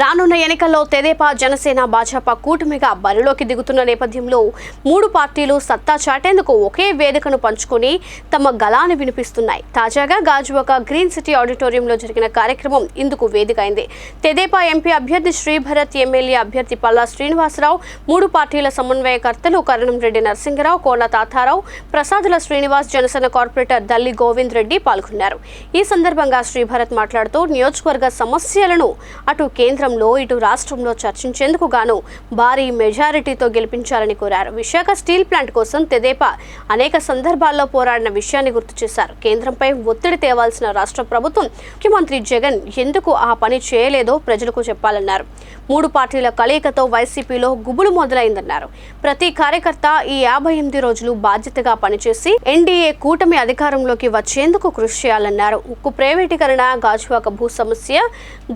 రానున్న ఎన్నికల్లో తెదేపా జనసేన భాజపా కూటమిగా బరిలోకి దిగుతున్న నేపథ్యంలో మూడు పార్టీలు సత్తా చాటేందుకు ఒకే వేదికను పంచుకొని తమ గలాన్ని వినిపిస్తున్నాయి. తాజాగా గాజువాక గ్రీన్ సిటీ ఆడిటోరియంలో జరిగిన కార్యక్రమం ఇందుకు వేదిక అయింది తెదేపా ఎంపీ అభ్యర్థి శ్రీభరత్ ఎమ్మెల్యే అభ్యర్థి పల్లా శ్రీనివాసరావు మూడు పార్టీల సమన్వయకర్తలు కరణంరెడ్డి నరసింహరావు కోన తాతారావు ప్రసాదుల శ్రీనివాస్ జనసేన కార్పొరేటర్ దల్లి గోవింద్ రెడ్డి పాల్గొన్నారు. ఈ సందర్భంగా శ్రీభరత్ మాట్లాడుతూ నియోజకవర్గ సమస్యలను అటు కేంద్ర కేంద్రంలో ఇటు రాష్ట్రంలో చర్చించేందుకు గాను భారీ మెజారిటీతో గెలిపించాలని కోరారు. విశాఖ స్టీల్ ప్లాంట్ కోసం తెదేపా అనేక సందర్భాల్లో పోరాడిన విషయాన్ని గుర్తు చేశారు. కేంద్రంపై ఒత్తిడి తేవాల్సిన రాష్ట్ర ప్రభుత్వం ముఖ్యమంత్రి జగన్ ఎందుకు ఆ పని చేయలేదో ప్రజలకు చెప్పాలన్నారు. మూడు పార్టీల కలయికతో వైసీపీలో గుబులు మొదలైందన్నారు. ప్రతి కార్యకర్త ఈ యాభై ఎనిమిది రోజులు బాధ్యతగా పనిచేసి ఎన్డీఏ కూటమి అధికారంలోకి వచ్చేందుకు కృషి చేయాలన్నారు. ఉక్కు ప్రైవేటీకరణ గాజువాక భూ సమస్య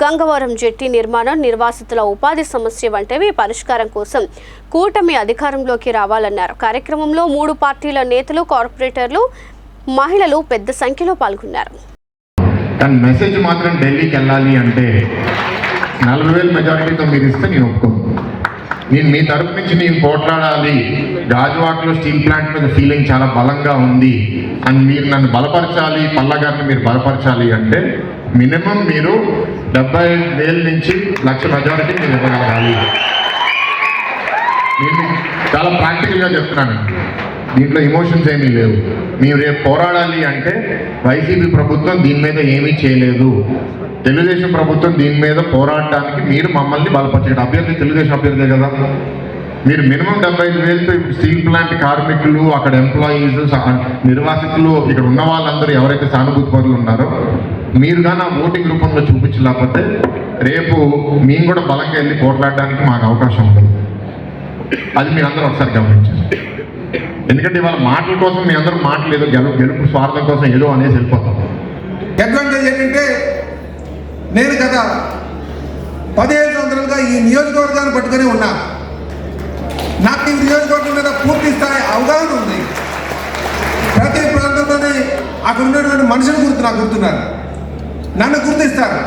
గంగవరం జెట్టి నిర్మాణం నిర్వాసితుల ఉపాధి సమస్య వంటివి పరిష్కారం కోసం కూటమి అధికారంలోకి రావాలన్నారు. కార్యక్రమంలో మూడు పార్టీల నేతలు కార్పొరేటర్లు మహిళలు పెద్ద సంఖ్యలో పాల్గొన్నారు. మెసేజ్ మాత్రం ఢిల్లీకి వెళ్ళాలి అంటే నలభై వేల మెజారిటీతో మీరు ఇస్తే నేను ఒప్పుకోను. నేను మీ తరపు నుంచి నేను పోట్లాడాలి. గాజువాకలో స్టీల్ ప్లాంట్ మీద ఫీలింగ్ చాలా బలంగా ఉంది అని మీరు నన్ను బలపరచాలి పల్లగారిని మీరు బలపరచాలి అంటే మినిమం మీరు డెబ్బై వేల నుంచి లక్ష మెజారిటీ మీరు ఇవ్వగలగాలి. నేను చాలా ప్రాక్టికల్గా చెప్తున్నాను. దీంట్లో ఎమోషన్స్ ఏమీ లేవు. మీరు రేపు పోరాడాలి అంటే వైసీపీ ప్రభుత్వం దీని మీద ఏమీ చేయలేదు. తెలుగుదేశం ప్రభుత్వం దీని మీద పోరాడటానికి మీరు మమ్మల్ని బలపరచండి అభ్యర్థి తెలుగుదేశం అభ్యర్థే కదా. మీరు మినిమం డెబ్బై ఐదు వేలతో స్టీల్ ప్లాంట్ కార్మికులు అక్కడ ఎంప్లాయీస్ నిర్వాసితులు ఇక్కడ ఉన్న వాళ్ళందరూ ఎవరైతే సానుభూతి పరులు ఉన్నారో మీరు కానీ ఆ ఓటింగ్ రూపంలో చూపించలేకపోతే రేపు మేము కూడా బలంగా వెళ్ళి పోట్లాడడానికి మాకు అవకాశం ఉండదు అది మీరు అందరూ ఒకసారి గమనించారు ఎందుకంటే ఇవాళ మాటల కోసం మీ అందరూ మాటలు ఏదో గెలుపు గెలుపు స్వార్థం కోసం ఏదో అనేసి వెళ్ళిపోతాం. అడ్వాంటేజ్ ఏంటంటే నేను గత పదిహేను సంవత్సరాలుగా ఈ నియోజకవర్గాన్ని పట్టుకొని ఉన్నా. నాకు ఈ నియోజకవర్గం మీద పూర్తి స్థాయి అవగాహన ఉంది. ప్రతి ప్రాంతంలోనే అక్కడ ఉన్నటువంటి మనుషులు గుర్తు నాకు గుర్తున్నారు. నన్ను గుర్తిస్తారు.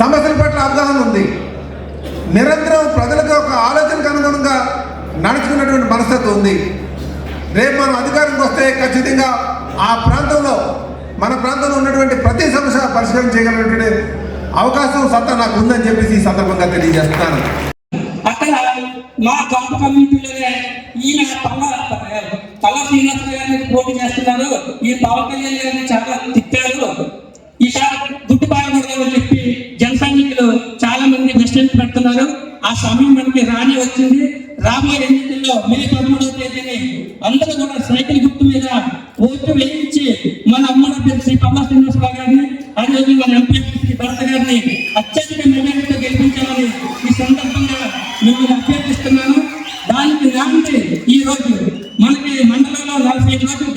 సమస్యల పట్ల అవగాహన ఉంది. నిరంతరం ప్రజలకు ఒక ఆలోచనకు అనుగుణంగా నడుచుకున్నటువంటి మనస్తత్వం ఉంది. రేపు మనం అధికారంకి వస్తే ఖచ్చితంగా ఆ ప్రాంతంలో మన ప్రాంతంలో ఉన్నటువంటి ప్రతి సమస్య పరిష్కారం చేయగలిగినటువంటి అవకాశం సత్తా నాకు ఉందని చెప్పేసి ఈ సందర్భంగా తెలియజేస్తున్నాను. అక్కడ మా కాపు కమ్యూనిటీలోనే ఈయన పల్ల పల్ల శ్రీనివాస గారిని పోటీ చేస్తున్నారు. ఈ పవన్ కళ్యాణ్ గారిని చాలా తిప్పారు ఈసారి గుట్టుపాయకూడదని చెప్పి జన సైనికులు చాలా మంది ప్రశ్నలు పెడుతున్నారు. ఆ సమయం మనకి రాని వచ్చింది. రాబోయే ఎన్నికల్లో మే పదమూడవ తేదీని అందరూ కూడా సైకిల్ గుర్తు మీద ఓటు వేయించి మన అమ్మల పేరు శ్రీ పల్లా శ్రీనివాసరావు గారిని అదేవిధంగా మన ఎంపీ శ్రీ భరత్ గారిని అత్యధిక మెజారిటీతో గెలిపించాలని ఈ సందర్భంగా మిమ్మల్ని అభ్యర్థిస్తున్నాను. దానికి నాంది ఈ రోజు మనకి మండలంలో నలభై ఐదు రోజులు